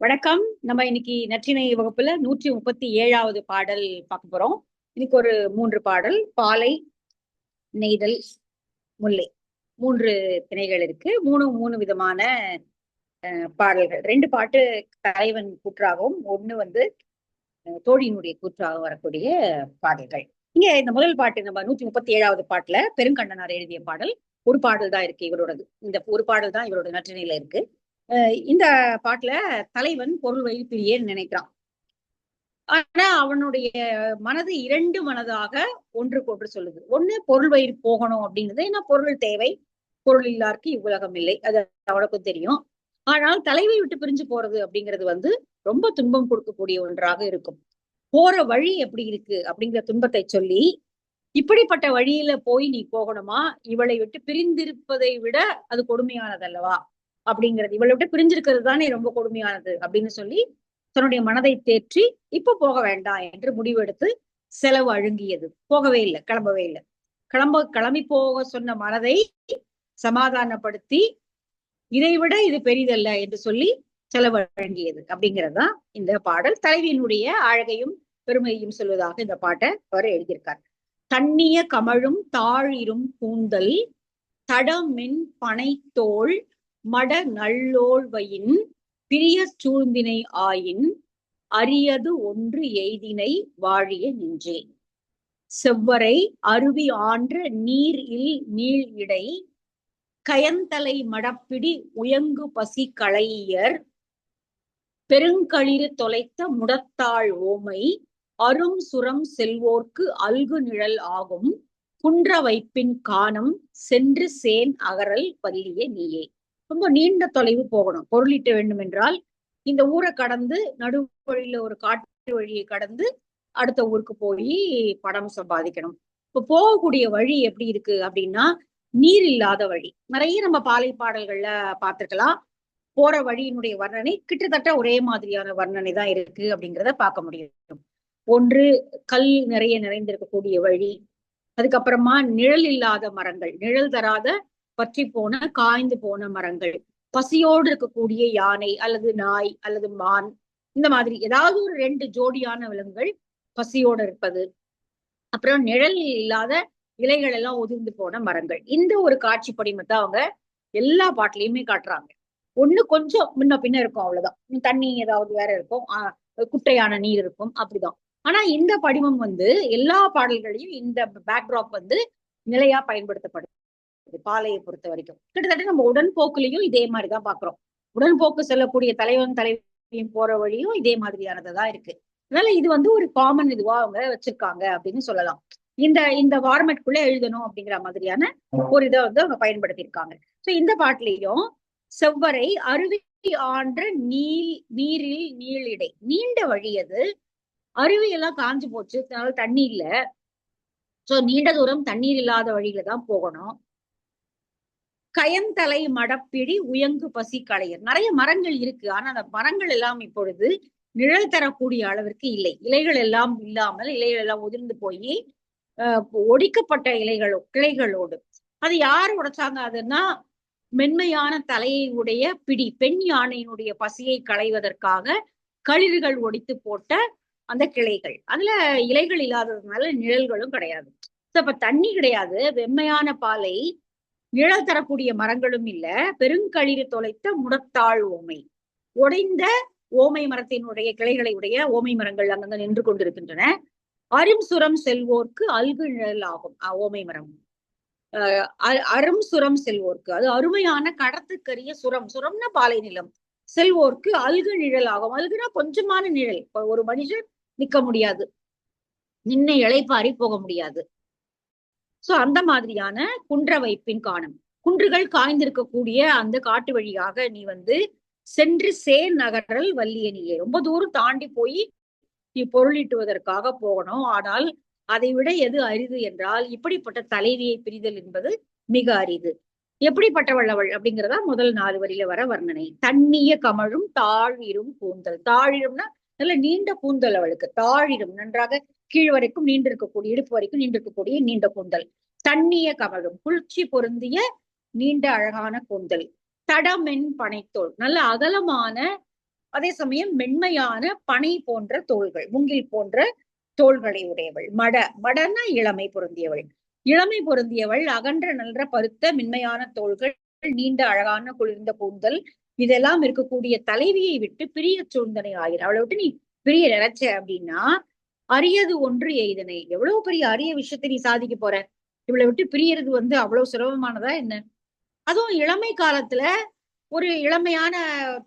வணக்கம். நம்ம இன்னைக்கு நற்றினை வகுப்புல நூற்றி முப்பத்தி ஏழாவது பாடல் பார்க்க போறோம். இன்னைக்கு ஒரு மூன்று பாடல். பாலை நெய்தல் முல்லை. மூன்று திணைகள் இருக்கு. மூணு மூணு விதமான பாடல்கள். ரெண்டு பாட்டு தலைவன் கூற்றாகவும் ஒண்ணு வந்து தோழியினுடைய கூற்றாக வரக்கூடிய பாடல்கள். இங்க இந்த முதல் பாட்டு நம்ம நூத்தி முப்பத்தி ஏழாவது பாட்டுல பெருங்கண்ணனார் எழுதிய பாடல். ஒரு பாடல் தான் இருக்கு இவரோடது. இந்த ஒரு பாடல் தான் இவரோட நற்றினையில இருக்கு. இந்த பாட்டுல தலைவன் பொருள் வயிறு நினைக்கிறான். ஆனா அவனுடைய மனது இரண்டு மனதாக ஒன்றுக்கு ஒன்று சொல்லுது. ஒண்ணு பொருள் வயிறு போகணும் அப்படிங்கிறது ஏன்னா பொருள் தேவை பொருள் இல்லாருக்கு இவ்வுலகம் இல்லை. அது அவனுக்கும் தெரியும். ஆனால் தலைவை விட்டு பிரிஞ்சு போறது அப்படிங்கிறது வந்து ரொம்ப துன்பம் கொடுக்கக்கூடிய ஒன்றாக இருக்கும். போற வழி எப்படி இருக்கு அப்படிங்கிற துன்பத்தை சொல்லி இப்படிப்பட்ட வழியில போய் நீ போகணுமா? இவளை விட்டு பிரிந்திருப்பதை விட அது கொடுமையானதல்லவா? அப்படிங்கிறது. இவளை விட்டு பிரிஞ்சிருக்கிறது தானே ரொம்ப கொடுமையானது அப்படின்னு சொல்லி தன்னுடைய மனதை தேற்றி இப்ப போக வேண்டாம் என்று முடிவெடுத்து செலவு அழுங்கியது. போகவே இல்லை கிளம்பவே இல்லை. கிளம்ப கிளம்பி போக சொன்ன மனதை சமாதானப்படுத்தி இதைவிட இது பெரிதல்ல என்று சொல்லி செலவு அழங்கியது. அப்படிங்கிறதுதான் இந்த பாடல். தலைவியினுடைய அழகையும் பெருமையும் சொல்வதாக இந்த பாட்டை அவர் எழுதியிருக்கார். தண்ணிய கமழும் தாழிரும் கூந்தல் தடமின் பனைத்தோள் மட நல்லோழ்வையின் பிரிய சூழ்ந்தினை ஆயின் அரியது ஒன்று எய்தினை வாழிய நின்றே. செவ்வரை அருவி ஆன்ற நீர் இல் நீள் இடை கயந்தலை மடப்பிடி உயங்கு பசி களையர் பெருங்களிறு தொலைத்த முடத்தாள் ஓமை அரும் சுரம் செல்வோர்க்கு அல்கு நிழல் ஆகும் குன்ற வைப்பின் காணம் சென்று சேன் அகரல் பல்லிய நீயே. ரொம்ப நீண்ட தொலைவு போகணும். பொருளிட்ட வேண்டும் என்றால் இந்த ஊரை கடந்து நடு வழியில ஒரு காட்டு வழியை கடந்து அடுத்த ஊருக்கு போய் படம் சம்பாதிக்கணும். இப்ப போகக்கூடிய வழி எப்படி இருக்கு அப்படின்னா நீர் இல்லாத வழி. நிறைய நம்ம பாலை பாடல்கள்ல பார்த்துருக்கலாம். போற வழியினுடைய வர்ணனை கிட்டத்தட்ட ஒரே மாதிரியான வர்ணனை தான் இருக்கு அப்படிங்கிறத பார்க்க முடியும். ஒன்று கல் நிறைய நிறைந்திருக்கக்கூடிய வழி. அதுக்கப்புறமா நிழல் இல்லாத மரங்கள். நிழல் தராத பற்றி போன காய்ந்து போன மரங்கள் பசியோடு இருக்கக்கூடிய யானை அல்லது நாய் அல்லது மான் இந்த மாதிரி ஏதாவது ஒரு ரெண்டு ஜோடியான விலங்குகள் பசியோடு இருப்பது. அப்புறம் நிழல் இல்லாத இலைகள் எல்லாம் உதிர்ந்து போன மரங்கள். இந்த ஒரு காட்சி படிமத்தை அவங்க எல்லா பாட்டிலையுமே காட்டுறாங்க. ஒண்ணு கொஞ்சம் முன்ன பின்ன இருக்கும் அவ்வளவுதான். தண்ணி ஏதாவது வேற இருக்கும். குட்டையான நீர் இருக்கும். அப்படிதான். ஆனா இந்த படிமம் வந்து எல்லா பாடல்களையும் இந்த பேக்ராப் வந்து நிலையா பயன்படுத்தப்படுது. பாலையை பொறுத்த வரைக்கும். கிட்டத்தட்ட நம்ம உடன்போக்குலையும் இதே மாதிரிதான் பாக்குறோம். உடன்போக்கு செல்லக்கூடிய தலைவன் தலைவியும் போற வழியும் இதே மாதிரியானதுதான் இருக்கு. அதனால இது வந்து ஒரு காமன் இதுவா அவங்க வச்சிருக்காங்க அப்படின்னு சொல்லலாம். இந்த இந்த ஃபார்மேட்குள்ள எழுதணும் அப்படிங்கிற மாதிரியான ஒரு இதை வந்து அவங்க பயன்படுத்தி இருக்காங்க சோ இந்த பாட்டிலையும் செவ்வரை அருவி ஆன்ற நீல் நீரில் நீளிடை. நீண்ட வழி அது. அருவி எல்லாம் காஞ்சு போச்சு. அதனால தண்ணி இல்ல. சோ நீண்ட தூரம் தண்ணீர் இல்லாத வழியில தான் போகணும். கயந்தலை மடப்பிடி உயங்கு பசி களையர். நிறைய மரங்கள் இருக்கு. ஆனா அந்த மரங்கள் எல்லாம் இப்பொழுது நிழல் தரக்கூடிய அளவிற்கு இல்லை. இலைகள் எல்லாம் இல்லாமல் இலைகள் எல்லாம் உதிர்ந்து போய் ஒடிக்கப்பட்ட இலைகளோ கிளைகளோடு. அது யார் உடைச்சாங்க அதுன்னா மென்மையான தலையை உடைய பிடி பெண் யானையினுடைய பசியை களைவதற்காக களிர்கள் ஒடித்து போட்ட அந்த கிளைகள். அதுல இலைகள் இல்லாததுனால நிழல்களும் கிடையாது. இப்ப தண்ணி கிடையாது. வெம்மையான பாலை நிழல் தரக்கூடிய மரங்களும் இல்ல. பெருங்கழிறு தொலைத்த முடத்தாள் ஓமை. உடைந்த ஓமை மரத்தினுடைய கிளைகளை உடைய ஓமை மரங்கள் அங்கங்க நின்று கொண்டிருக்கின்றன. அரும் சுரம் செல்வோர்க்கு அல்கு நிழல் ஆகும். ஓமை மரம். அரும் சுரம் செல்வோர்க்கு. அது அருமையான கடத்துக்கரிய சுரம். சுரம்னா பாலை நிலம். செல்வோர்க்கு அல்கு நிழல் ஆகும். அல்குனா கொஞ்சமான நிழல். ஒரு மனிதர் நிக்க முடியாது. நின்ன இழைப்பாரி போக முடியாது. சோ அந்த மாதிரியான குன்ற வைப்பின் காணம். குன்றுகள் காய்ந்திருக்கக்கூடிய அந்த காட்டு வழியாக நீ வந்து சென்று சே நகரல் வல்லியனியே ரொம்ப தூரம் தாண்டி போய் நீ பொருளீட்டுவதற்காக போகணும். ஆனால் அதை விட எது அரிது என்றால் இப்படிப்பட்ட தலைவியை பிரிதல் என்பது மிக அரிது. எப்படிப்பட்டவள்ளவள் அப்படிங்கிறதா முதல் நாலு வரியில வர வர்ணனை. தண்ணிய கமழும் தாழிரும் கூந்தல். தாழிரும்னா நல்ல நீண்ட கூந்தல் அவளுக்கு. தாழிரும் நன்றாக கீழ் வரைக்கும் நீண்டிருக்கக்கூடிய இடுப்பு வரைக்கும் நீண்டிருக்கக்கூடிய நீண்ட கூந்தல். தண்ணிய கமழும் குளிர்ச்சி பொருந்திய நீண்ட அழகான கூந்தல். தடமென் பனைத்தோல் நல்ல அகலமான அதே சமயம் மென்மையான பனை போன்ற தோள்கள் முங்கில் போன்ற தோள்களை உடையவள். மட மடன்னா இளமை பொருந்தியவள். இளமை பொருந்தியவள் அகன்ற நன்ற பருத்த மென்மையான தோள்கள் நீண்ட அழகான குளிர்ந்த கூந்தல் இதெல்லாம் இருக்கக்கூடிய தலைவியை விட்டு பிரிய சூழ்ந்தனை ஆயிரு. அவளை விட்டு நீ பிரிய நினைச்ச அப்படின்னா அரியது ஒன்று எய்தனை. எவ்வளவு பெரிய அரிய விஷயத்தை நீ சாதிக்க போற? இவளை விட்டு பிரியறது வந்து அவ்வளவு சுலபமானதா என்ன? அதுவும் இளமை காலத்துல ஒரு இளமையான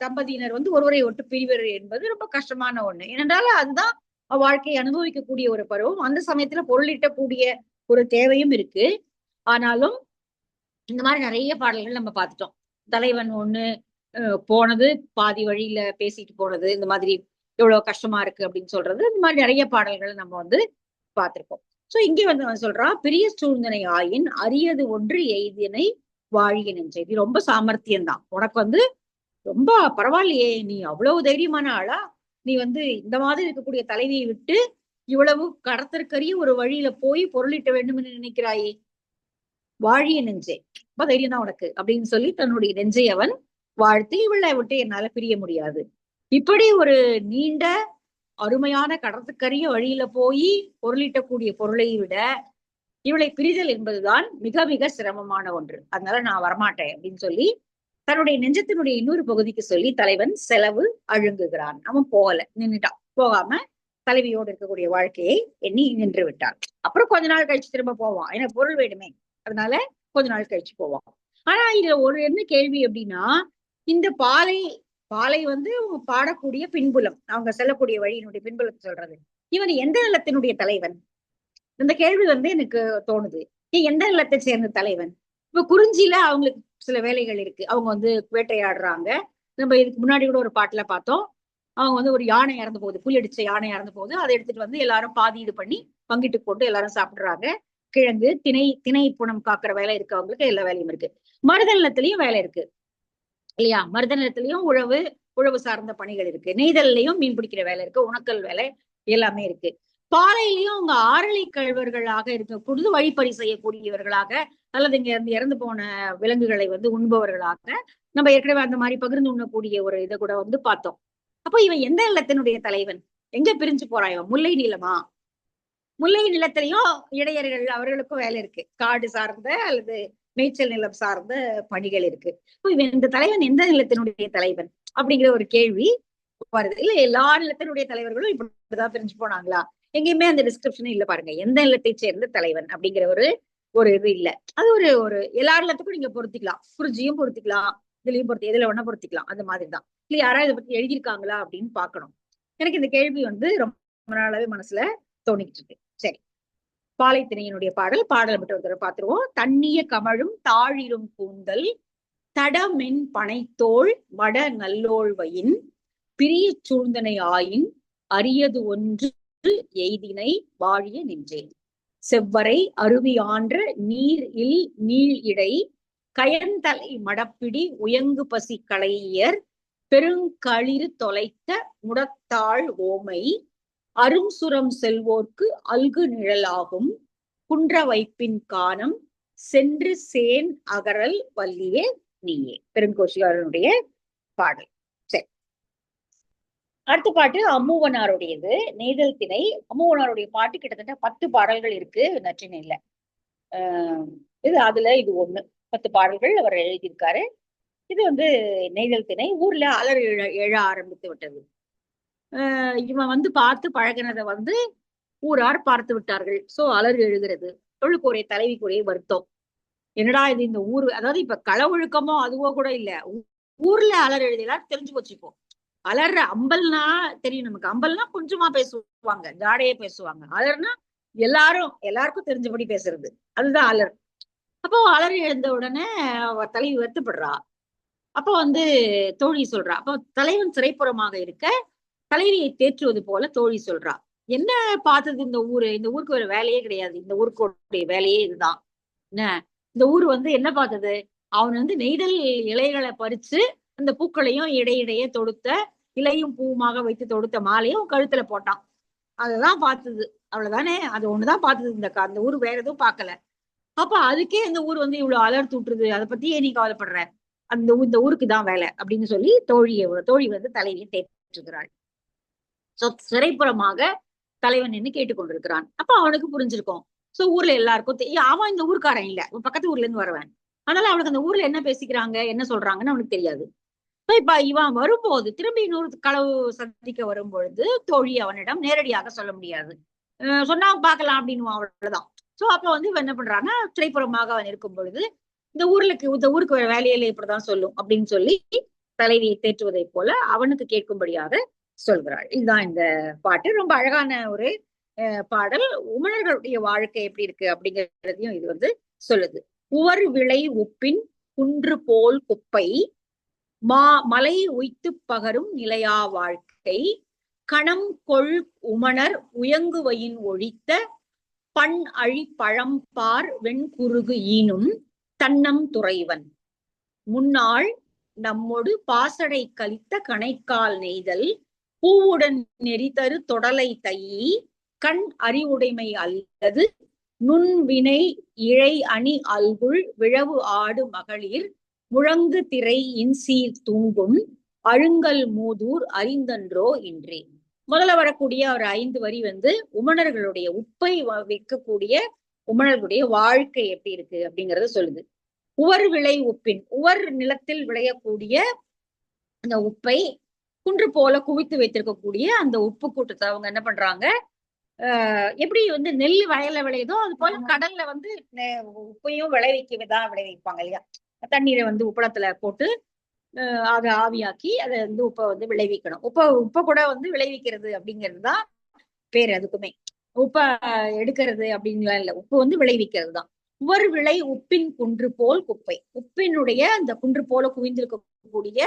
தம்பதியினர் வந்து ஒருவரை ஒட்டு பிரிவர் என்பது ரொம்ப கஷ்டமான ஒண்ணு. ஏனென்றால் அதுதான் வாழ்க்கையை அனுபவிக்கக்கூடிய ஒரு பருவம். அந்த சமயத்துல பொருளிட்டக்கூடிய ஒரு தேவையும் இருக்கு. ஆனாலும் இந்த மாதிரி நிறைய பாடல்கள் நம்ம பார்த்துட்டோம். தலைவன் ஒண்ணு போனது பாதி வழியில பேசிட்டு போனது இந்த மாதிரி எவ்வளவு கஷ்டமா இருக்கு அப்படின்னு சொல்றது. இந்த மாதிரி நிறைய பாடல்கள் நம்ம வந்து பார்த்திருக்கோம் சோ இங்கே வந்து நான் சொல்றான் பெரிய சூழ்நிலை ஆயின் அரியது ஒன்று எய்தினை வாழிய நெஞ்சை. இது ரொம்ப சாமர்த்தியம்தான். உனக்கு வந்து ரொம்ப பரவாயில்லையே நீ அவ்வளவு தைரியமான ஆளா? நீ வந்து இந்த மாதிரி இருக்கக்கூடிய தலைவியை விட்டு இவ்வளவு கடத்தற்கரிய ஒரு வழியில போய் பொருளிட்ட வேண்டும்னு நினைக்கிறாயே? வாழிய நெஞ்சே. ரொம்ப தைரியம் தான் உனக்கு. அப்படின்னு சொல்லி தன்னுடைய நெஞ்சை அவன் வாழ்த்து இவளை விட்டு என்னால பிரிய முடியாது. இப்படி ஒரு நீண்ட அருமையான கடத்துக்கரிய வழியில போய் பொருளிட்டக்கூடிய பொருளை விட இவளை பிரிதல் என்பதுதான் மிக மிக சிரமமான ஒன்று. அதனால நான் வரமாட்டேன் அப்படின்னு சொல்லி தன்னுடைய நெஞ்சத்தினுடைய இன்னொரு பகுதிக்கு சொல்லி தலைவன் செலவு அழுங்குகிறான். அவன் போகல நின்றுட்டான் போகாம தலைவியோடு இருக்கக்கூடிய வாழ்க்கையை எண்ணி நின்று விட்டான். அப்புறம் கொஞ்ச நாள் கழிச்சு திரும்ப போவான். ஏன்னா பொருள் வேணுமே. அதனால கொஞ்ச நாள் கழிச்சு போவான். ஆனா இதுல ஒரு என்ன கேள்வி அப்படின்னா இந்த பாலை பாலை வந்து அவங்க பாடக்கூடிய பின்புலம் அவங்க செல்லக்கூடிய வழியினுடைய பின்புலத்தை சொல்றது. இவன் எந்த நிலத்தினுடைய தலைவன்? இந்த கேள்வி வந்து எனக்கு தோணுது. நீ எந்த நிலத்தை சேர்ந்த தலைவன்? இப்ப குறிஞ்சியில அவங்களுக்கு சில வேலைகள் இருக்கு. அவங்க வந்து வேட்டையாடுறாங்க. நம்ம இதுக்கு முன்னாடி கூட ஒரு பாட்டுல பார்த்தோம். அவங்க வந்து ஒரு யானை இறந்து போகுது. புலியடிச்ச யானை இறந்து போகுது. அதை எடுத்துட்டு வந்து எல்லாரும் பாதி இது பண்ணி பங்கிட்டு போட்டு எல்லாரும் சாப்பிடுறாங்க. கிழங்கு திணை திணை புணம் காக்குற வேலை இருக்கு அவங்களுக்கு. எல்லா வேலையும் இருக்கு. மருத நிலத்திலயும் வேலை இருக்கு. இல்லையா? மருத நிலத்திலையும் உழவு உழவு சார்ந்த பணிகள் இருக்கு. நெய்தல்லையும் மீன் பிடிக்கிற வேலை இருக்கு. உணக்கல் வேலை எல்லாமே இருக்கு. பாலையிலையும் அவங்க ஆரளி கழுவர்களாக இருக்க கொடுத்து வழிப்பறி செய்யக்கூடியவர்களாக அல்லது இங்க இருந்து இறந்து போன விலங்குகளை வந்து உண்பவர்களாக நம்ம ஏற்கனவே அந்த மாதிரி பகிர்ந்து உண்ணக்கூடிய ஒரு இதை கூட வந்து பார்த்தோம். அப்போ இவன் எந்த நிலத்தினுடைய தலைவன்? எங்க பிரிஞ்சு போறான் இவன் முல்லை நிலமா? முல்லை நிலத்திலையும் இடையர்கள் அவர்களுக்கும் வேலை இருக்கு. காடு சார்ந்த அல்லது மேய்ச்சல் நிலம் சார்ந்த பணிகள் இருக்கு. இப்போ இந்த தலைவன் எந்த நிலத்தினுடைய தலைவன்? அப்படிங்கிற ஒரு கேள்வி வருது. இல்ல எல்லா நிலத்தினுடைய தலைவர்களும் இப்படிதான் பிரிஞ்சு போனாங்களா? எங்கேயுமே அந்த டிஸ்கிரிப்ஷன் இல்ல பாருங்க. எந்த நிலத்தை சேர்ந்த தலைவன் அப்படிங்கிற ஒரு ஒரு இது இல்ல. அது ஒரு ஒரு எல்லா நிலத்துக்கும் நீங்க பொருத்திக்கலாம். குறிஞ்சியும் பொருத்திக்கலாம். இதுலயும் பொருத்தி எதுல வேணா பொருத்திக்கலாம். அந்த மாதிரிதான். இல்ல யாராவது இதை பத்தி எழுதியிருக்காங்களா அப்படின்னு பாக்கணும் எனக்கு இந்த கேள்வி வந்து ரொம்ப நாளாவே மனசுல தோணிக்கிட்டு இருக்கு. சரி. பாலைத்திணையினுடைய பாடல் பாடல் மட்டும் ஒரு பார்த்துருவோம். தண்ணிய கமழும் தாழிரும் கூந்தல் தடமென் பனைத்தோள் மட நல்லோழ்வையின் பிரிய சூழ்ந்தனை ஆயின் அரியது ஒன்று எய்தினை வாழிய நின்றேன். செவ்வரை அருவி ஆன்ற நீர் இல் நீள் இடை கயந்தலை மடப்பிடி உயங்கு பசி களையர் பெருங்களிறு தொலைத்த முடத்தாள் ஓமை அரும்சுரம் செல்வோர்க்கு அல்கு நிழலாகும். குன்ற வைப்பின் கானம் சென்று சேன் அகரல் வல்லியே நீயே. பெருங்கோஷியாரனுடைய பாடல். சரி. அடுத்த பாட்டு அம்மூவனாருடையது. நெய்தல் திணை. அம்மூவனாருடைய பாட்டு கிட்டத்தட்ட பத்து பாடல்கள் இருக்கு. நற்றினையில ஆஹ் இது அதுல இது ஒண்ணு. பத்து பாடல்கள் அவர் எழுதியிருக்காரு. இது வந்து நெய்தல் திணை. ஊர்ல அலர் எழ எழ ஆரம்பித்து விட்டது. இவன் வந்து பார்த்து பழகினதை வந்து ஊரார் பார்த்து விட்டார்கள். சோ அலறி எழுகிறது. தொழுக்குறை தலைவிக்குரிய வருத்தம். என்னடா இது இந்த ஊர்? அதாவது இப்ப களவொழுக்கமோ அதுவோ கூட இல்ல. ஊர்ல அலர் எழுதலாம் தெரிஞ்சு வச்சுப்போம் அலர்ற அம்பல்னா தெரியும் நமக்கு. அம்பல்னா கொஞ்சமா பேசுவாங்க. ஜாடையே பேசுவாங்க. அலர்னா எல்லாரும் எல்லாருக்கும் தெரிஞ்சபடி பேசுறது. அதுதான் அலர். அப்போ அலறி எழுந்த உடனே தலைவி வருத்தப்படுறா. அப்போ வந்து தோழி சொல்றா. அப்போ தலைவன் சிறைப்புறமாக இருக்க தலைவியை தேற்றுவது போல தோழி சொல்றா. என்ன பார்த்தது இந்த ஊரு? இந்த ஊருக்கு ஒரு வேலையே கிடையாது. இந்த ஊருக்குடைய வேலையே இதுதான். என்ன? இந்த ஊர் வந்து என்ன பார்த்தது? அவன் வந்து நெய்தல் இலைகளை பறிச்சு அந்த பூக்களையும் இடையிடையே தொடுத்த இலையும் பூவுமாக வைத்து தொடுத்த மாலையும் கழுத்துல போட்டான். அதுதான் பார்த்தது. அவ்வளவுதானே? அது ஒண்ணுதான் பார்த்தது இந்த அந்த ஊர் வேற எதுவும் பார்க்கல. அப்ப அதுக்கே இந்த ஊர் வந்து இவ்வளவு அலர்த்து விட்டுருது அதை பத்தியே நீ கவலைப்படுற. அந்த இந்த ஊருக்கு தான் வேலை அப்படின்னு சொல்லி தோழியை தோழி வந்து தலைவியை தேற்றுகிறாள். சிறைப்புறமாக தலைவன் நின்று கேட்டுக்கொண்டிருக்கிறான். அப்ப அவனுக்கு புரிஞ்சிருக்கும். சோ ஊர்ல எல்லாருக்கும் அவன் இந்த ஊருக்காரன் இல்ல. பக்கத்து ஊர்ல இருந்து வரவன். அதனால அவனுக்கு அந்த ஊர்ல என்ன பேசிக்கிறாங்க என்ன சொல்றாங்கன்னு அவனுக்கு தெரியாது. இப்ப இவன் வரும்போது திரும்பி இன்னொரு களவு சந்திக்க வரும் பொழுது தோழி அவனிடம் நேரடியாக சொல்ல முடியாது. சொன்னா பாக்கலாம் அப்படின்னு அவ்வளவுதான். சோ அப்ப வந்து இவன் என்ன பண்றான்னா திரைப்புறமாக அவன் இருக்கும் பொழுது இந்த ஊருக்கு இந்த ஊருக்கு வேலையில இப்படிதான் சொல்லும் அப்படின்னு சொல்லி தலைவியை தேற்றுவதை போல அவனுக்கு கேட்கும்படியாக சொல்கிறாள். இதுதான் இந்த பாட்டு. ரொம்ப அழகான ஒரு அஹ், பாடல். உமணர்களுடைய வாழ்க்கை எப்படி இருக்கு அப்படிங்கறதையும் இது வந்து சொல்லுது. உவர் விளை உப்பின் குன்று போல் குப்பை மா மலை உய்த்து பகரும் நிலையா வாழ்க்கை கணம் கொள் உமணர் உயங்குவையின் ஒழித்த பண் அழி பழம்பார் வெண்குருகு ஈனும் தன்னம் துறைவன். முன்னாள் நம்மொடு பாசடை கலித்த கணைக்கால் நெய்தல் பூவுடன் நெறிதரு தொடலை தையி கண் அறிவுடைமை அல்லது நுண்வினை இழை அணி அல்குள் விழவு ஆடு மகளிர் முழங்கு திரை இன்சீர் தூங்கும் அழுங்கல் மூதூர் அறிந்தன்றோ இன்றே. முதல்ல வரக்கூடிய ஒரு ஐந்து வரி வந்து உமணர்களுடைய உப்பை வ- விற்கக்கூடிய உமணர்களுடைய வாழ்க்கை எப்படி இருக்கு அப்படிங்கறத சொல்லுது. உவர் விளை உப்பின் உவர் நிலத்தில் விளையக்கூடிய அந்த உப்பை குன்று போல குவித்து வைத்திருக்கக்கூடிய அந்த உப்பு கூட்டத்தை அவங்க என்ன பண்றாங்க? எப்படி வந்து நெல் வயல்ல விளையுதோ அது போல கடல்ல வந்து உப்பையும் விளைவிக்கதான் விளைவிப்பாங்க இல்லையா? தண்ணீரை வந்து உப்பளத்துல போட்டு அதை ஆவியாக்கி அதை வந்து உப்பை வந்து விளைவிக்கணும். உப்ப உப்பை கூட வந்து விளைவிக்கிறது அப்படிங்கிறது தான் பேர் அதுக்குமே. உப்பை எடுக்கிறது அப்படின்லாம் இல்ல. உப்பு வந்து விளைவிக்கிறது தான். உவர் விளை உப்பின் குன்று போல் குப்பை. உப்பினுடைய அந்த குன்று போல குவிந்திருக்கக்கூடிய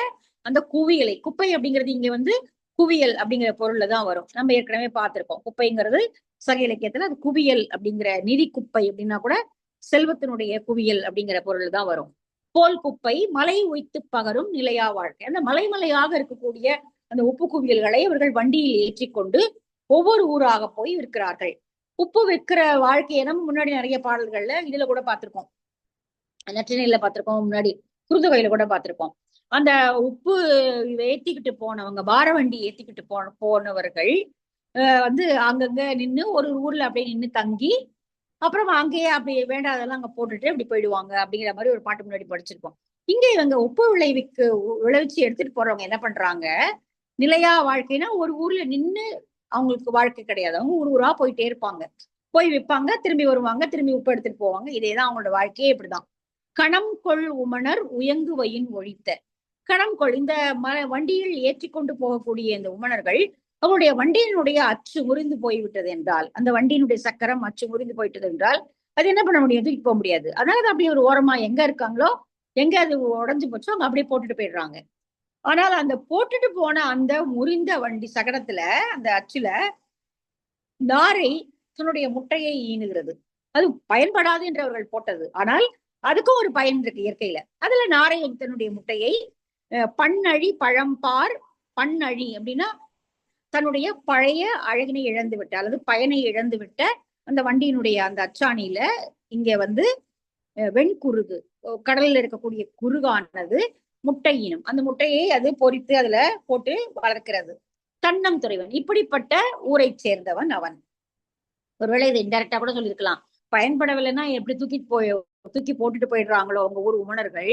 அந்த குவியலை குப்பை அப்படிங்கிறது இங்க வந்து குவியல் அப்படிங்கிற பொருள்ல தான் வரும். நம்ம ஏற்கனவே பார்த்திருக்கோம். குப்பைங்கிறது சக இலக்கியத்துல அது குவியல் அப்படிங்கிற நிதி குப்பை அப்படின்னா கூட செல்வத்தினுடைய குவியல் அப்படிங்கிற பொருள் தான் வரும். போல் குப்பை மலை உய்த்து பகரும் நிலையா வாழ்க்கை. அந்த மலை மலையாக இருக்கக்கூடிய அந்த உப்பு குவியல்களை அவர்கள் வண்டியில் ஏற்றிக்கொண்டு ஒவ்வொரு ஊராக போய் விற்கிறார்கள். உப்பு விற்கிற வாழ்க்கையை நம்ம முன்னாடி நிறைய பாடல்கள்ல இதுல கூட பார்த்திருக்கோம். நற்றினையில பார்த்திருக்கோம் முன்னாடி குருந்தொகையில கூட பார்த்திருக்கோம். அந்த உப்பு ஏத்திக்கிட்டு போனவங்க பார வண்டி ஏத்திக்கிட்டு போன போனவர்கள் அஹ் வந்து அங்கங்க நின்னு ஒரு ஊர்ல அப்படியே நின்னு தங்கி அப்புறம் அங்கேயே அப்படி வேண்டாதெல்லாம் அங்க போட்டுட்டு அப்படி போயிடுவாங்க அப்படிங்கிற மாதிரி ஒரு பாட்டு முன்னாடி படிச்சிருப்போம். இங்க இவங்க உப்பு விளைவிக்கு விளைவிச்சு எடுத்துட்டு போறவங்க என்ன பண்றாங்க? நிலையா வாழ்க்கைனா ஒரு ஊர்ல நின்னு அவங்களுக்கு வாழ்க்கை கிடையாது. அவங்க ஊர் ஊரா போயிட்டே இருப்பாங்க. போய் விற்பாங்க திரும்பி வருவாங்க திரும்பி உப்பு எடுத்துட்டு போவாங்க. இதேதான் அவங்களோட வாழ்க்கையே இப்படிதான். கணம் கொள் உமணர் உயங்குவையின் ஒழித்த. கணம் கொள் இந்த ம வண்டியில் ஏற்றி கொண்டு போகக்கூடிய இந்த உமணர்கள் அவருடைய வண்டியினுடைய அச்சு முறிந்து போய்விட்டது என்றால் அந்த வண்டியினுடைய சக்கரம் அச்சு முறிந்து போயிட்டது என்றால் அது என்ன பண்ண முடியாது தூக்கி போக முடியாது. அதனால அது அப்படியே ஒரு ஓரமா எங்க இருக்காங்களோ எங்க அது உடஞ்சு போச்சோ அவங்க அப்படியே போட்டுட்டு போயிடுறாங்க. ஆனால் அந்த போட்டுட்டு போன அந்த முறிந்த வண்டி சகடத்துல அந்த அச்சுல நாரை தன்னுடைய முட்டையை ஈனுகிறது. அது பயன்படாது என்று அவர்கள் போட்டது. ஆனால் அதுக்கும் ஒரு பயன் இருக்கு இயற்கையில. அதுல நாரை தன்னுடைய முட்டையை பண்ணழி பழம்பார் பண்ணழி அப்படின்னா தன்னுடைய பழைய அழகினை இழந்து விட்ட அல்லது பயனை இழந்து விட்ட அந்த வண்டியினுடைய அந்த அச்சாணியில இங்க வந்து வெண்குருகு கடல்ல இருக்கக்கூடிய குருகானது முட்டையினும் அந்த முட்டையை அது பொரித்து அதுல போட்டு வளர்க்கிறது. தன்னம் துறைவன். இப்படிப்பட்ட ஊரை சேர்ந்தவன் அவன். ஒருவேளை இது இன்டெரக்டா கூட சொல்லியிருக்கலாம். பயன்படவில்லைன்னா எப்படி தூக்கிட்டு போய் தூக்கி போட்டுட்டு போயிடுறாங்களோ அவங்க ஊர் உமணர்கள்.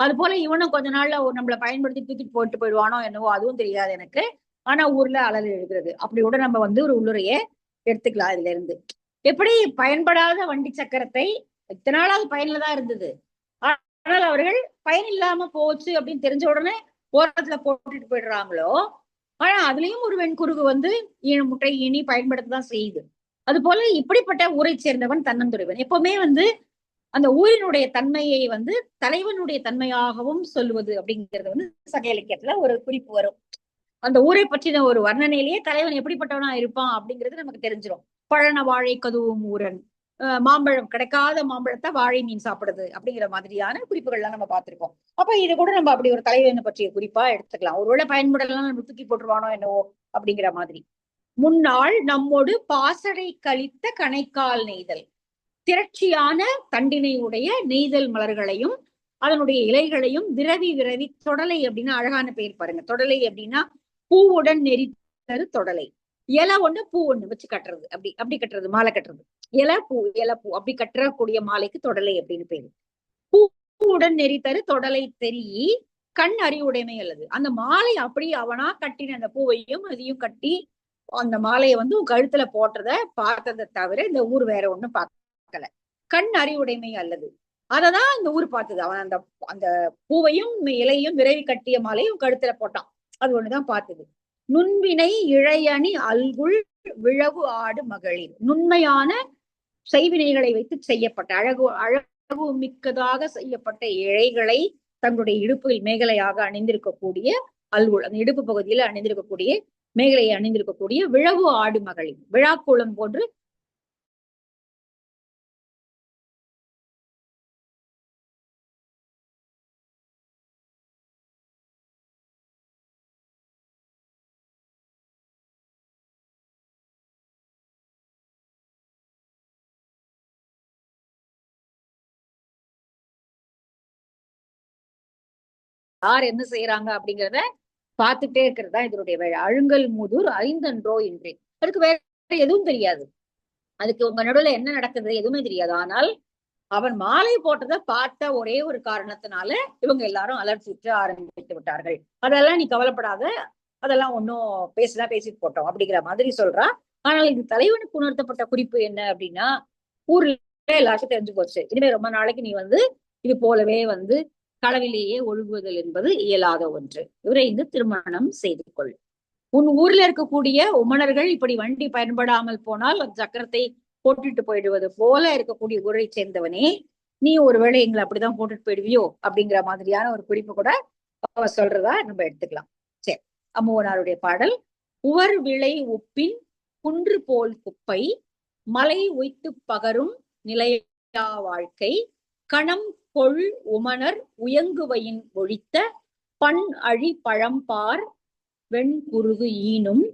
அது போல இவனும் கொஞ்ச நாள்ல ஒரு நம்மள பயன்படுத்தி தூக்கிட்டு போட்டு போயிடுவானோ என்னவோ அதுவும் தெரியாது எனக்கு. ஆனா ஊர்ல அலல் எழுகிறது அப்படி கூட நம்ம வந்து ஒரு உள்ளுரைய எடுத்துக்கலாம் இதுல இருந்து. எப்படி? பயன்படாத வண்டி சக்கரத்தை இத்தனை நாளாவது பயன்ல தான் இருந்தது. ஆனால் அவர்கள் பயன் இல்லாம போச்சு அப்படின்னு தெரிஞ்ச உடனே ஓரத்துல போட்டுட்டு போயிடுறாங்களோ? ஆனா அதுலயும் ஒரு வெண்குருகு வந்து ஈ- முட்டை இனி பயன்படுத்ததான் செய்யுது. அது போல இப்படிப்பட்ட ஊரை சேர்ந்தவன் தன்னந்துறைவன் எப்பவுமே வந்து அந்த ஊரினுடைய தன்மையை வந்து தலைவனுடைய தன்மையாகவும் சொல்லுவது அப்படிங்கிறது வந்து சக இலக்கியத்துல ஒரு குறிப்பு வரும். அந்த ஊரை பற்றின ஒரு வர்ணனையிலேயே தலைவன் எப்படிப்பட்டவனா இருப்பான் அப்படிங்கிறது நமக்கு தெரிஞ்சிடும் பழன வாழை கதுவும் ஊரன். மாம்பழம் கிடைக்காத மாம்பழத்தை வாழை மீன் சாப்பிடுது அப்படிங்கிற மாதிரியான குறிப்புகள்லாம் நம்ம பார்த்திருக்கோம். அப்ப இது கூட நம்ம அப்படி ஒரு தலைவனை பற்றிய குறிப்பா எடுத்துக்கலாம். ஒருவேளை பயன்படலாம் நம்ம தூக்கி போட்டுருவானோ என்னவோ அப்படிங்கிற மாதிரி. முன்னாள் நம்மோடு பாசடை கழித்த கணைக்கால் நெய்தல். திரட்சியான தண்டினை உடைய நெய்தல் மலர்களையும் அதனுடைய இலைகளையும் விரவி விரவி தொடலை அப்படின்னா அழகான பெயர் பாருங்க. தொடலை அப்படின்னா பூவுடன் நெறித்தரு தொடலை. இலை ஒண்ணு பூ ஒண்ணு வச்சு கட்டுறது. அப்படி அப்படி கட்டுறது மாலை கட்டுறது. இலை பூ இலை பூ. அப்படி கட்டக்கூடிய மாலைக்கு தொடலை அப்படின்னு பேரு. பூவுடன் நெறித்தரு தொடலை தெரி கண் அறிவுடைமை அல்லது. அந்த மாலை அப்படி அவனா கட்டின அந்த பூவையும் அதையும் கட்டி அந்த மாலையை வந்து உன் கழுத்துல போட்டத பார்த்ததை தவிர இந்த ஊர் வேற ஒண்ணும் பார்க்கல. கண் அறிவுடைமை அல்லது. அததான் அந்த ஊர் பார்த்தது. அவன் அந்த அந்த பூவையும் இலையும் விரைவி கட்டிய மாலையும் கழுத்துல போட்டான். அது ஒண்ணுதான் பார்த்தது. நுண்வினை இழையணி அல்குள் விழவு ஆடு மகளிர். நுண்மையான செய்வினைகளை வைத்து செய்யப்பட்ட அழகு அழகு மிக்கதாக செய்யப்பட்ட இழைகளை தங்களுடைய இடுப்பில் மேகலையாக அணிந்திருக்கக்கூடிய அல்குள் அந்த இடுப்பு பகுதியில அணிந்திருக்கக்கூடிய மேகலையை அணிந்திருக்கக்கூடிய விழவு ஆடு மகளிர். விழாக்கூளம் போன்று யார் என்ன செய்யறாங்க அப்படிங்கிறத பார்த்துட்டே இருக்கிறது தான் இதனுடைய வேலை. அழுங்கல் முதுர் ஐந்தன்றோ என்றே அதுக்கு வேற எதுவும் தெரியாது. அதுக்கு உங்க நடுவுல என்ன நடக்குது எதுவுமே தெரியாது. ஆனால் அவன் மாலை போட்டதை பார்த்த ஒரே ஒரு காரணத்தினால இவங்க எல்லாரும் அலர்ச்சிட்டு ஆரம்பித்து விட்டார்கள். அதெல்லாம் நீ கவலைப்படாத. அதெல்லாம் ஒன்னும் பேசிதான் பேசிட்டு போட்டோம் அப்படிங்கிற மாதிரி சொல்றா. ஆனால் இது தலைவனுக்கு உணர்த்தப்பட்ட குறிப்பு என்ன அப்படின்னா ஊர்ல எல்லாருக்கும் தெரிஞ்சு போச்சு. இனிமே ரொம்ப நாளைக்கு நீ வந்து இது போலவே வந்து களவிலேயே ஒழுகுவதல் என்பது இயலாத ஒன்று. விரைந்து திருமணம் செய்து கொள். உன் ஊர்ல இருக்கக்கூடிய உமணர்கள் இப்படி வண்டி பயன்படாமல் போனால் அந்த சக்கரத்தை போட்டுட்டு போயிடுவது போல இருக்கக்கூடிய ஊரை சேர்ந்தவனே நீ ஒருவேளை எங்களை அப்படிதான் போட்டுட்டு போயிடுவியோ அப்படிங்கிற மாதிரியான ஒரு குறிப்பு கூட அவ சொல்றதா நம்ம எடுத்துக்கலாம். சரி அம்முவனாருடைய பாடல் உவர் விளை உப்பின் குன்று போல் குப்பை மலை உய்த்து பகரும் நிலையா வாழ்க்கை கணம் கொள் உமணர் உயங்குவையின் ஒழித்த பண் அழி பழம்பார் வெண்குருகு ஈனும்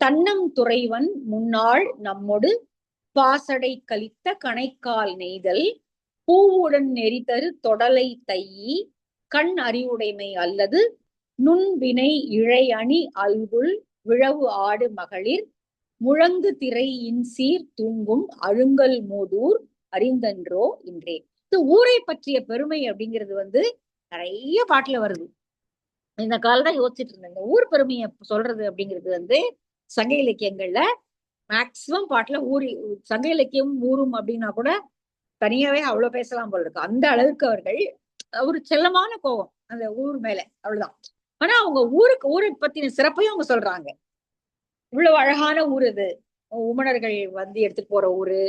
தன்னம் துறைவன் முன்னாள் நம்மொடு பாசடை கலித்த கணைக்கால் நெய்தல் பூவுடன் நெறிதரு தொடலை தையி கண் அறிவுடைமை அல்லது நுண்வினை இழை அணி அல்குள் விழவு ஆடு மகளிர் முழங்கு திரை இன்சீர் தூங்கும் அழுங்கல் மூதூர் அறிந்தன்றோ இன்றே. பத்து ஊரை பற்றிய பெருமை அப்படிங்கிறது வந்து நிறைய பாட்டுல வருது. இந்த காலம் தான் யோசிச்சுட்டு இருந்தேன். இந்த ஊர் பெருமையை சொல்றது அப்படிங்கிறது வந்து சங்க இலக்கியங்கள்ல மேக்சிமம் பாட்டுல ஊரி சங்க இலக்கியம் ஊரும் அப்படின்னா கூட தனியாவே அவ்வளவு பேசலாம் போல இருக்கு. அந்த அளவுக்கு அவர்கள் ஒரு செல்லமான கோபம் அந்த ஊர் மேல அவ்வளவுதான். ஆனா அவங்க ஊருக்கு ஊரை பத்தின சிறப்பையும் அவங்க சொல்றாங்க. இவ்வளவு அழகான ஊர் இது உமணர்கள் வந்து எடுத்துட்டு போற ஊரு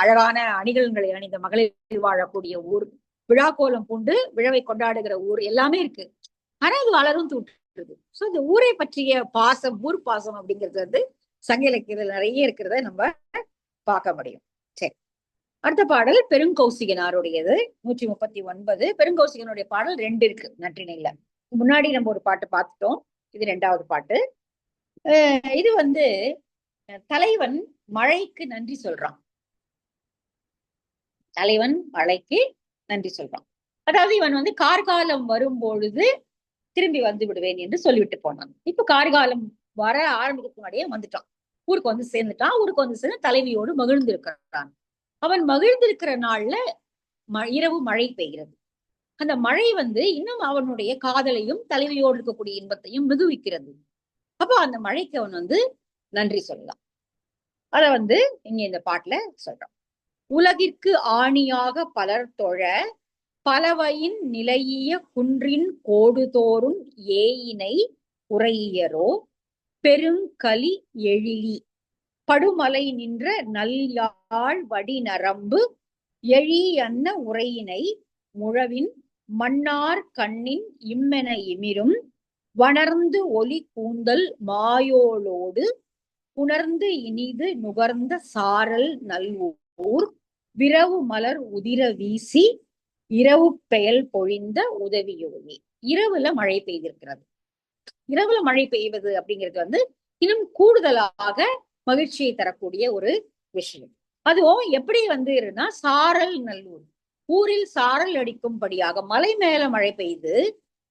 அழகான அணிகலன்களை அணிந்த மகளிர் வாழக்கூடிய ஊர் விழாக்கோலம் பூண்டு விழவை கொண்டாடுகிற ஊர் எல்லாமே இருக்கு. ஆனா அது வளரும் தூட்டுறது சோ இந்த ஊரை பற்றிய பாசம் ஊர் பாசம் அப்படிங்கிறது வந்து சங்க இலக்கியத்தில் நிறைய இருக்கிறத நம்ம பார்க்க முடியும். சரி. அடுத்த பாடல் பெருங்கௌசிகனாருடையது. நூற்றி முப்பத்தி ஒன்பது. பெருங்கௌசிகனுடைய பாடல் ரெண்டு இருக்கு நன்றினையில முன்னாடி நம்ம ஒரு பாட்டு பார்த்துட்டோம். இது ரெண்டாவது பாட்டு. இது வந்து தலைவன் மழைக்கு நன்றி சொல்றான். தலைவன் மழைக்கு நன்றி சொல்றான். அதாவது இவன் வந்து கார்காலம் வரும் பொழுது திரும்பி வந்து விடுவேன் என்று சொல்லிவிட்டு போனான். இப்ப கார்காலம் வர ஆரம்பிக்கிறதுக்கு முன்னாடியே வந்துட்டான். ஊருக்கு வந்து சேர்ந்துட்டான். ஊருக்கு வந்து சேர்ந்து தலைவியோடு மகிழ்ந்திருக்கிறான். அவன் மகிழ்ந்திருக்கிற நாள்ல இரவு மழை பெய்கிறது. அந்த மழை வந்து இன்னும் அவனுடைய காதலையும் தலைவியோடு இருக்கக்கூடிய இன்பத்தையும் மிகுவிக்கிறது. அப்போ அந்த மழைக்கு அவன் வந்து நன்றி சொல்லலாம். அத வந்து இங்க இந்த பாட்டுல சொல்றான் உலகிற்கு ஆணியாக பலர் தொழ பலவையின் நிலையிய குன்றின் கோடுதோறும் ஏயினை உரையரோ பெருங்கலி எழிலி. படுமலை நின்ற நல்யாழ் வடி நரம்பு எழியன்ன உரையினை முழவின் மன்னார் கண்ணின் இம்மென இமிரும் வளர்ந்து ஒலி கூந்தல் மாயோளோடு புணர்ந்து இனிது நுகர்ந்த சாரல் நல்வூர் விரவு மலர் உதிர வீசி இரவு பெயல் பொழிந்த உதவியோயே இரவுல மழை பெய்திருக்கிறது. இரவுல மழை பெய்வது அப்படிங்கிறது வந்து இன்னும் கூடுதலாக மகிழ்ச்சியை தரக்கூடிய ஒரு விஷயம். அதுவும் எப்படி வந்து இருந்தா சாரல் நல்லூர். ஊரில் சாரல் அடிக்கும்படியாக மலை மேல மழை பெய்யுது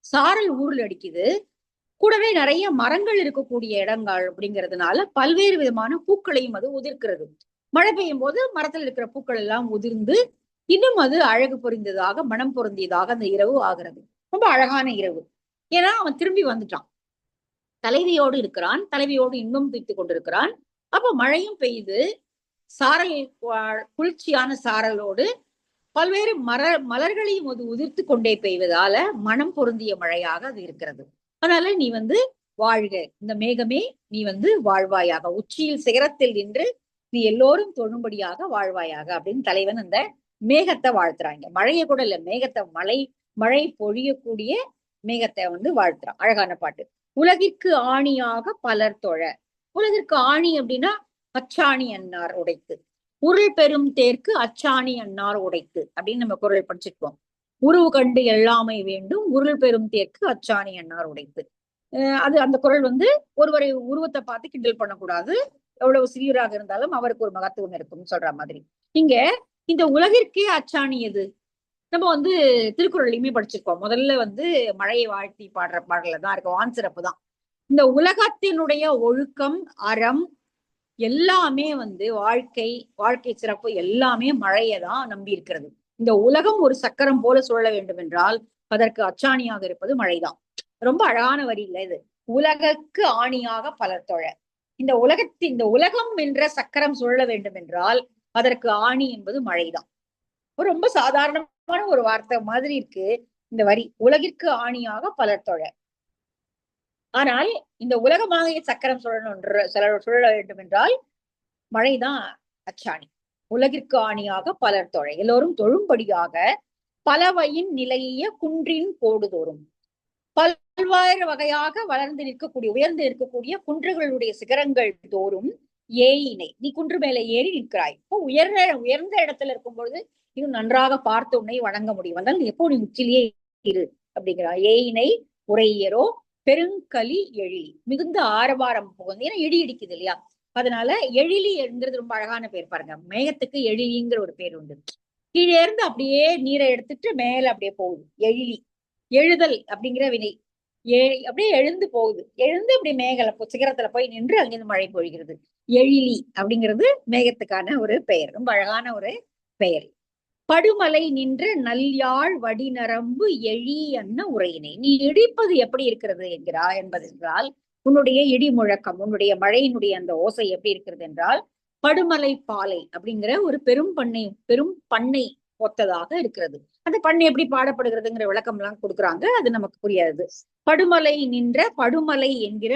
சாரல் ஊரில் அடிக்குது கூடவே நிறைய மரங்கள் இருக்கக்கூடிய இடங்கள் அப்படிங்கிறதுனால பல்வேறு விதமான பூக்களையும் அது உதிர்க்கிறது. மழை பெய்யும் போது மரத்தில் இருக்கிற பூக்கள் எல்லாம் உதிர்ந்து இன்னும் அது அழகு பொறிந்ததாக மனம் பொருந்தியதாக அந்த இரவு ஆகிறது. ரொம்ப அழகான இரவு. ஏன்னா அவன் திரும்பி வந்துட்டான். தலைவியோடு இருக்கிறான். தலைவியோடு இன்பம் துய்த்துக் கொண்டிருக்கிறான். அப்ப மழையும் பெய்யுது சாரல் குளிர்ச்சியான சாரலோடு பல்வேறு மர மலர்களையும் அது உதிர்த்து கொண்டே பெய்வதால மனம் பொருந்திய மழையாக அது இருக்கிறது. அதனால நீ வந்து வாழ்க. இந்த மேகமே நீ வந்து வாழ்வாயாக. உச்சியில் சிகரத்தில் நின்று நீ எல்லோரும் தொழும்படியாக வாழ்வாயாக அப்படின்னு தலைவன் அந்த மேகத்தை வாழ்த்துறாங்க. மழைய கூட இல்ல மேகத்தை மழை மழை பொழியக்கூடிய மேகத்தை வந்து வாழ்த்துறான். அழகான பாட்டு. உலகிற்கு ஆணியாக பலர் தொழ. உலகிற்கு ஆணி அப்படின்னா அச்சாணி அன்னார் உடைத்து. உருள் பெரும் தேர்க்கு அச்சாணி அன்னார் உடைத்து அப்படின்னு நம்ம குரல் படிச்சிருப்போம். உருவு கண்டு எல்லாமை வேண்டும். உருள் பெரும் தேக்கு அச்சாணி அன்னார் உடைத்து அது அந்த குரல் வந்து ஒருவரை உருவத்தை பார்த்து கிண்டல் பண்ணக்கூடாது. எவ்வளவு சிறியராக இருந்தாலும் அவருக்கு ஒரு மகத்துவம் இருக்கும்னு சொல்ற மாதிரி. இங்க இந்த உலகிற்கே அச்சாணி எது? நம்ம வந்து திருக்குறள்லையுமே படிச்சிருக்கோம். முதல்ல வந்து மழையை வாழ்த்தி பாடுற பாடல தான் இருக்கும். வான் சிறப்பு தான். இந்த உலகத்தினுடைய ஒழுக்கம் அறம் எல்லாமே வந்து வாழ்க்கை வாழ்க்கை சிறப்பு எல்லாமே மழையை தான் நம்பி இருக்கிறது. இந்த உலகம் ஒரு சக்கரம் போல சுழல வேண்டும் என்றால் அதற்கு அச்சாணியாக இருப்பது மழைதான். ரொம்ப அழகான வரி இல்ல இது. உலகக்கு ஆணியாக பலர் தொழ. இந்த உலகத்தின் இந்த உலகம் என்ற சக்கரம் சுழல வேண்டும் என்றால் அதற்கு ஆணி என்பது மழைதான். ரொம்ப சாதாரணமான ஒரு வார்த்தை மாதிரி இருக்கு இந்த வரி. உலகிற்கு ஆணியாக பலர் தொழ. ஆனால் இந்த உலகமாக சக்கரம் சுழணும் சுழல வேண்டும் என்றால் மழைதான் அச்சாணி. உலகிற்கு ஆணியாக பலர் தொழ எல்லோரும் தொழும்படியாக பலவையின் நிலைய குன்றின் கோடுதோறும் பல்வேறு வகையாக வளர்ந்து நிற்கக்கூடிய உயர்ந்து இருக்கக்கூடிய குன்றுகளுடைய சிகரங்கள் தோறும் ஏயினை. நீ குன்று மேலே ஏறி நிற்கிறாய். இப்போ உயர்ந்த உயர்ந்த இடத்துல இருக்கும் பொழுது இன்னும் நன்றாக பார்த்து உன்னை வணங்க முடியும். அதனால் எப்போ நீ உச்சிலேயே இரு அப்படிங்கிறா ஏயினை உரையரோ பெருங்கலி எழி மிகுந்த ஆரவாரம் புகுந்து ஏன்னா இடி இடிக்குது இல்லையா? அதனால எழிலிங்கிறது ரொம்ப அழகான பேர் பாருங்க. மேகத்துக்கு எழிலிங்கிற ஒரு பேர் உண்டு. கீழே இருந்து அப்படியே நீரை எடுத்துட்டு மேல அப்படியே போகுது. எழிலி எழுதல் அப்படிங்கிற வினை. ஏ அப்படியே எழுந்து போகுது. எழுந்து அப்படி மேகல போ- சிகரத்துல போய் நின்று அங்கிருந்து மழை பொழிகிறது. எழிலி அப்படிங்கிறது மேகத்துக்கான ஒரு பெயர். ரொம்ப அழகான ஒரு பெயர். படுமலை நின்ற நல்யாழ் வடிநரம்பு எழி அன்ன உரையினை. நீ இடிப்பது எப்படி இருக்கிறது என்கிறா என்பதென்றால் உன்னுடைய இடி முழக்கம் உன்னுடைய மழையினுடைய அந்த ஓசை எப்படி இருக்கிறது என்றால் படுமலை பாலை அப்படிங்கிற ஒரு பெரும் பண்ணை பெரும் பண்ணை ஒத்ததாக இருக்கிறது. அந்த பண்ணை எப்படி பாடப்படுகிறதுங்கிற விளக்கம் எல்லாம் கொடுக்குறாங்க. அது நமக்கு புரியாது. படுமலை நின்ற படுமலை என்கிற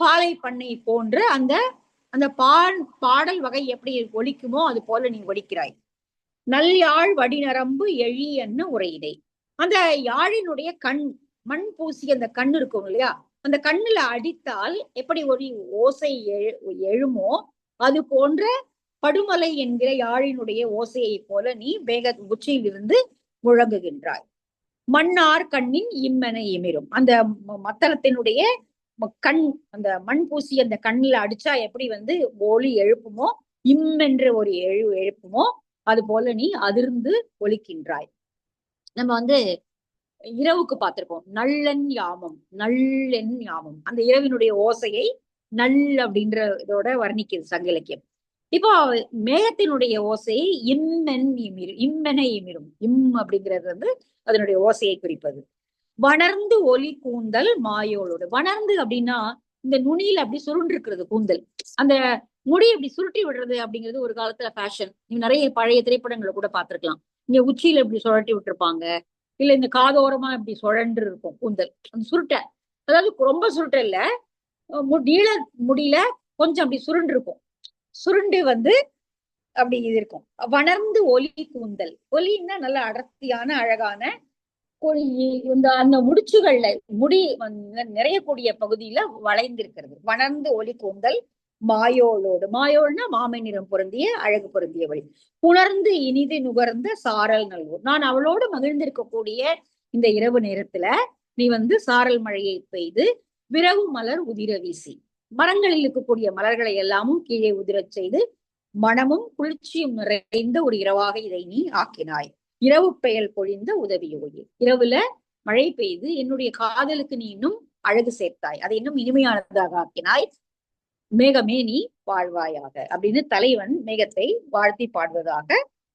பாலை பண்ணை போன்று அந்த அந்த பால் பாடல் வகை எப்படி ஒலிக்குமோ அது போல நீ ஒலிக்கிறாய். நல்யாழ் வடிநரம்பு எழி என்ன உரையிடை அந்த யாழினுடைய கண் மண் பூசி அந்த கண் இருக்கும் இல்லையா? அந்த கண்ணுல அடித்தால் எப்படி ஒரு ஓசை எழு- எழுமோ அது போன்ற படுமலை என்கிற யாழினுடைய ஓசையை போல நீ வேக உச்சியிலிருந்து முழங்குகின்றாய். மண்ணார் கண்ணின் இம்மென இமிரும். அந்த மத்தளத்தினுடைய கண் அந்த மண் பூசி அந்த கண்ணுல அடிச்சா எப்படி வந்து ஒளி எழுப்புமோ இம்மென்ற ஒரு எழு எழுப்புமோ அது போல நீ அதிர்ந்து ஒலிக்கின்றாய். நம்ம வந்து இரவுக்கு பார்த்திருப்போம். நல்லன் யாமம் நல்லென் யாமம். அந்த இரவினுடைய ஓசையை நல் அப்படின்ற இதோட வர்ணிக்குது சங்க இலக்கியம் இப்போ மேகத்தினுடைய ஓசையை இம்மென் இமிரும் இம்மென இமிரும். இம் அப்படிங்கிறது வந்து அதனுடைய ஓசையை குறிப்பது. வளர்ந்து ஒலி கூந்தல் மாயோளோடு. வளர்ந்து அப்படின்னா இந்த நுனியில அப்படி சுருண்டு இருக்கிறது கூந்தல். அந்த முடி அப்படி சுருட்டி விடுறது அப்படிங்கிறது ஒரு காலத்துல ஃபேஷன் நீ நிறைய பழைய திரைப்படங்களை கூட பார்த்திருக்கலாம். இங்க உச்சியில இப்படி சுழட்டி விட்டுருப்பாங்க. இல்ல இந்த காதோரமா இப்படி சுழன்று இருக்கும் கூந்தல். அந்த சுருட்டை. அதாவது ரொம்ப சுருட்டை இல்ல. அஹ் நீள முடியல கொஞ்சம் அப்படி சுருண்டு இருக்கும் சுருண்டு வந்து அப்படி இது இருக்கும். வளர்ந்து ஒலி கூந்தல். ஒலின்னா நல்ல அடர்த்தியான அழகான இந்த அந்த முடிச்சுகள்ல முடி வந்து நிறையக்கூடிய பகுதியில வளைந்திருக்கிறது. வளர்ந்து ஒலி கூந்தல். மாயோளோடு. மாயோள்னா மாமை நிறம் பொருந்திய அழகு பொருந்தியவள் புணர்ந்து இனிது நுகர்ந்த சாரல் நல்வோர். நான் அவளோடு மகிழ்ந்திருக்கக்கூடிய இந்த இரவு நேரத்துல நீ வந்து சாரல் மழையை பெய்து விரவு மலர் உதிர வீசி. மரங்களில் இருக்கக்கூடிய மலர்களை எல்லாமும் கீழே உதிரச் செய்து மனமும் குளிர்ச்சியும் நிறைந்த ஒரு இரவாக இதை நீ ஆக்கினாய். இரவு பெயல் பொழிந்த உதவியோயே இரவுல மழை பெய்து என்னுடைய காதலுக்கு நீ இன்னும் அழகு சேர்த்தாய். அதை இன்னும் இனிமையானதாக ஆக்கினாய். மேகமே நீ வாழ்வாயாக அப்படின்னு தலைவன் மேகத்தை வாழ்த்தி பாடுவதாக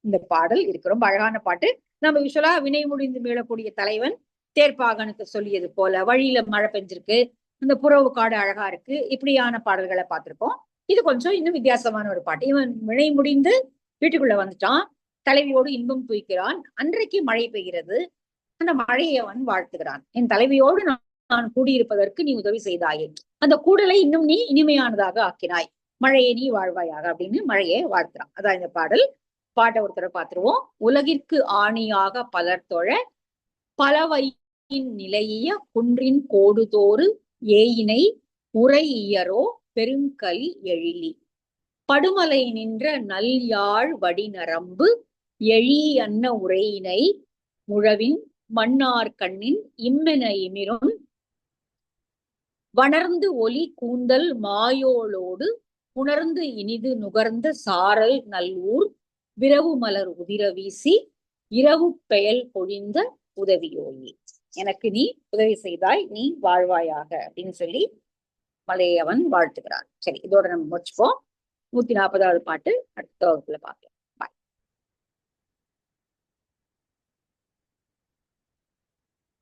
இந்த பாடல் இருக்கு. ரொம்ப அழகான பாட்டு. நம்ம யூஸ்வலா வினை முடிந்து மீளக்கூடிய தலைவன் தேர்ப்பாகனுக்கு சொல்லியது போல வழியில மழை பெஞ்சிருக்கு இந்த புறவு காடு அழகா இருக்கு இப்படியான பாடல்களை பார்த்திருக்கோம். இது கொஞ்சம் இன்னும் வித்தியாசமான ஒரு பாட்டு. இவன் வினை முடிந்து வீட்டுக்குள்ள வந்துட்டான். தலைவியோடு இன்பம் துய்க்கிறான். அன்றைக்கு மழை பெய்கிறது. அந்த மழையை அவன் வாழ்த்துகிறான். என் தலைவியோடு நான் நான் கூடியிருப்பதற்கு நீ உதவி செய்தாயே. அந்த கூடலை இன்னும் நீ இனிமையானதாக ஆக்கினாய். மழையை நீ வாழ்வாயாக அப்படின்னு மழையை வாழ்த்துறான். அதான் இந்த பாடல். பாட்டை ஒருத்தரை பார்த்துருவோம். உலகிற்கு ஆணியாக பலர் தொழ பலவையின் நிலைய குன்றின் கோடுதோறு ஏயினை உரையியரோ பெருங்கல் எழிலி. படுமலை நின்ற நல் யாழ் வடிநரம்பு எழி அன்ன உரையினை முழவின் மன்னார் கண்ணின் இம்மென இமிரும் வணர்ந்து ஒலி கூந்தல் மாயோளோடு உணர்ந்து இனிது நுகர்ந்த சாரல் நல்லூர் விரவு மலர் உதிர வீசி இரவு பெயல் பொழிந்த உதவியோயி. எனக்கு நீ உதவி செய்தாய் நீ வாழ்வாயாக அப்படின்னு சொல்லி மலையவன் வாழ்த்துகிறான் சரி இதோட நம்ம முடிச்சுப்போம். நூத்தி நாற்பதாவது பாட்டு அடுத்த வகுப்புல பார்க்கலாம்.